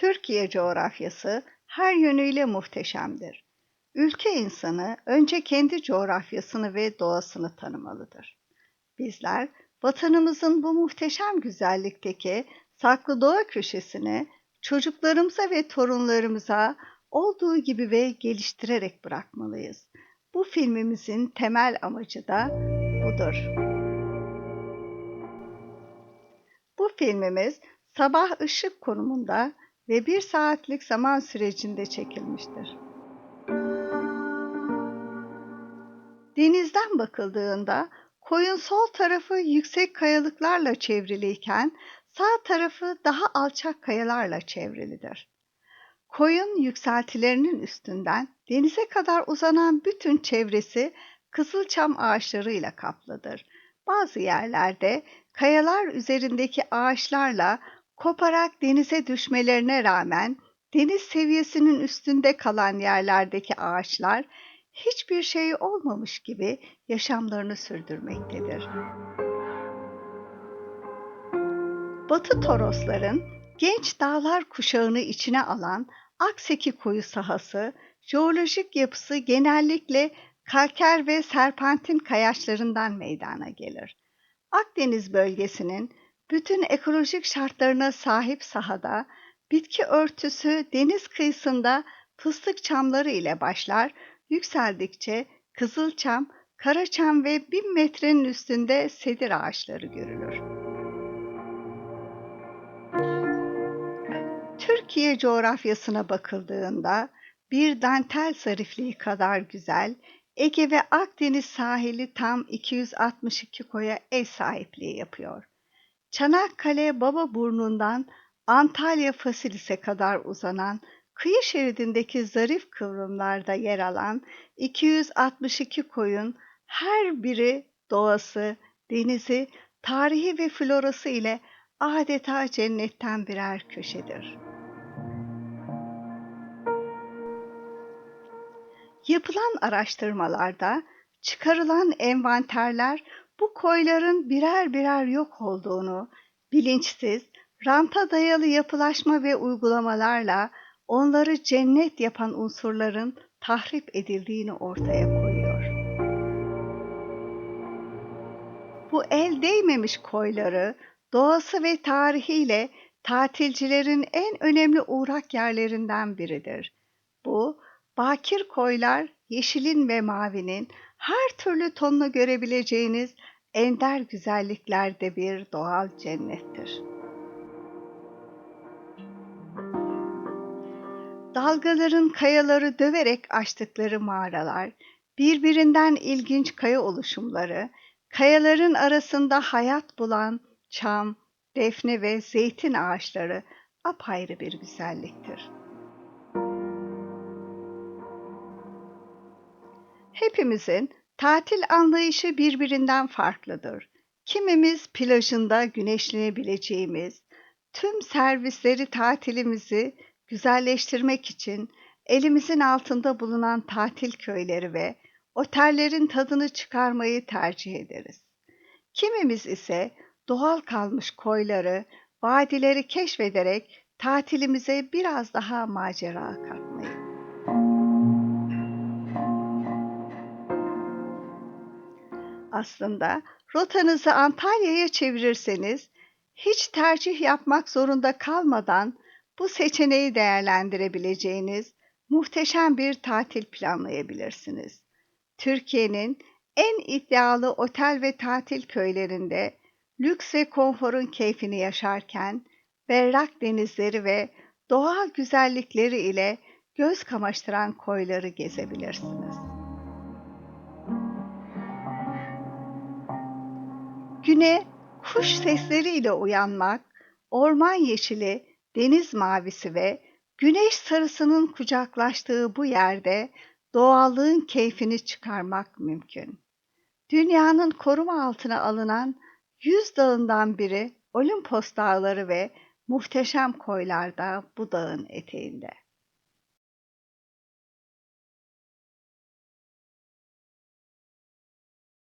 Türkiye coğrafyası her yönüyle muhteşemdir. Ülke insanı önce kendi coğrafyasını ve doğasını tanımalıdır. Bizler vatanımızın bu muhteşem güzellikteki saklı doğa köşesini çocuklarımıza ve torunlarımıza olduğu gibi ve geliştirerek bırakmalıyız. Bu filmimizin temel amacı da budur. Bu filmimiz sabah ışık konumunda ve bir saatlik zaman sürecinde çekilmiştir. Denizden bakıldığında koyun sol tarafı yüksek kayalıklarla çevriliyken sağ tarafı daha alçak kayalarla çevrilidir. Koyun yükseltilerinin üstünden denize kadar uzanan bütün çevresi kızılçam ağaçlarıyla kaplıdır. Bazı yerlerde kayalar üzerindeki ağaçlarla koparak denize düşmelerine rağmen deniz seviyesinin üstünde kalan yerlerdeki ağaçlar hiçbir şey olmamış gibi yaşamlarını sürdürmektedir. Batı Torosların genç dağlar kuşağını içine alan Akseki koyu sahası, jeolojik yapısı genellikle kalker ve serpentin kayaçlarından meydana gelir. Akdeniz bölgesinin bütün ekolojik şartlarına sahip sahada bitki örtüsü deniz kıyısında fıstık çamları ile başlar, yükseldikçe kızılçam, karaçam ve bin metrenin üstünde sedir ağaçları görülür. Türkiye coğrafyasına bakıldığında bir dantel zarifliği kadar güzel, Ege ve Akdeniz sahili tam 262 koya ev sahipliği yapıyor. Çanakkale Baba Burnu'ndan Antalya Fasilis'e kadar uzanan kıyı şeridindeki zarif kıvrımlarda yer alan 262 koyun her biri doğası, denizi, tarihi ve florası ile adeta cennetten birer köşedir. Yapılan araştırmalarda çıkarılan envanterler bu koyların birer birer yok olduğunu, bilinçsiz, ranta dayalı yapılaşma ve uygulamalarla onları cennet yapan unsurların tahrip edildiğini ortaya koyuyor. Bu el değmemiş koyları doğası ve tarihiyle tatilcilerin en önemli uğrak yerlerinden biridir. Bu bakir koylar yeşilin ve mavinin her türlü tonunu görebileceğiniz ender güzelliklerde bir doğal cennettir. Dalgaların kayaları döverek açtıkları mağaralar, birbirinden ilginç kaya oluşumları, kayaların arasında hayat bulan çam, defne ve zeytin ağaçları apayrı bir güzelliktir. Hepimizin tatil anlayışı birbirinden farklıdır. Kimimiz plajında güneşlenebileceğimiz, tüm servisleri tatilimizi güzelleştirmek için elimizin altında bulunan tatil köyleri ve otellerin tadını çıkarmayı tercih ederiz. Kimimiz ise doğal kalmış koyları, vadileri keşfederek tatilimize biraz daha macera katmayı. Aslında rotanızı Antalya'ya çevirirseniz hiç tercih yapmak zorunda kalmadan bu seçeneği değerlendirebileceğiniz muhteşem bir tatil planlayabilirsiniz. Türkiye'nin en iddialı otel ve tatil köylerinde lüks ve konforun keyfini yaşarken berrak denizleri ve doğal güzellikleri ile göz kamaştıran koyları gezebilirsiniz. Güne kuş sesleriyle uyanmak, orman yeşili, deniz mavisi ve güneş sarısının kucaklaştığı bu yerde doğallığın keyfini çıkarmak mümkün. Dünyanın koruma altına alınan yüz dağından biri Olimpos dağları ve muhteşem koylarda bu dağın eteğinde.